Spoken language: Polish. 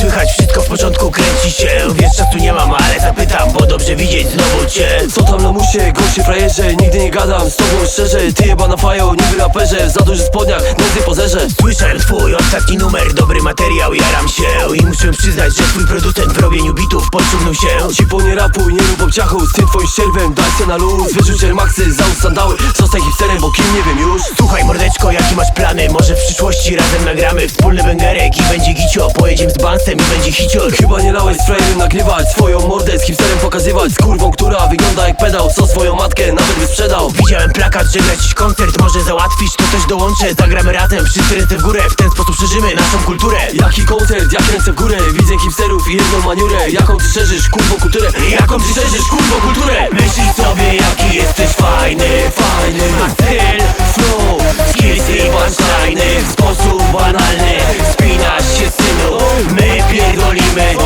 słychać? Wszystko w porządku, kręci się. Wiesz, czasu nie mam, ale zapytam, bo dobrze widzieć znowu cię. Co tam lamusie, goście frajerze Nigdy nie gadam z tobą szczerze. Ty jeba na fajo, niby raperze. W za dużych spodniach, nędzy pozerze Słyszałem twój ostatni numer, dobry materiał, jaram się. I muszę przyznać, że twój producent w robieniu bitów podciągnął się. Cipo nie rapuj, nie rób obciachu. Z tym twoim ścierwem, daj se na luz. Wyrzuć Maxy, załóż sandały Zostań hipsterem, bo kim nie wiem już Może w przyszłości razem nagramy wspólny węgerek I będzie gicio, pojedziemy z bansem i będzie hicior Chyba nie lałeś z frajerem nagrywać Swoją mordę z hipsterem pokazywać. Z kurwą, która wygląda jak pedał Co swoją matkę nawet by sprzedał. Widziałem plakat, że lecisz koncert Może załatwisz, to też dołączę. Zagramy razem, wszyscy ręce w górę W ten sposób przeżymy naszą kulturę. Jaki koncert, jak ręce w górę? Widzę hipsterów i jedną maniurę. Jaką ty szerzysz, kurwo, kulturę? Jaką ty szerzysz, kurwo, kulturę? Myślisz sobie, jaki jesteś fajny Fajny, masz styl, man.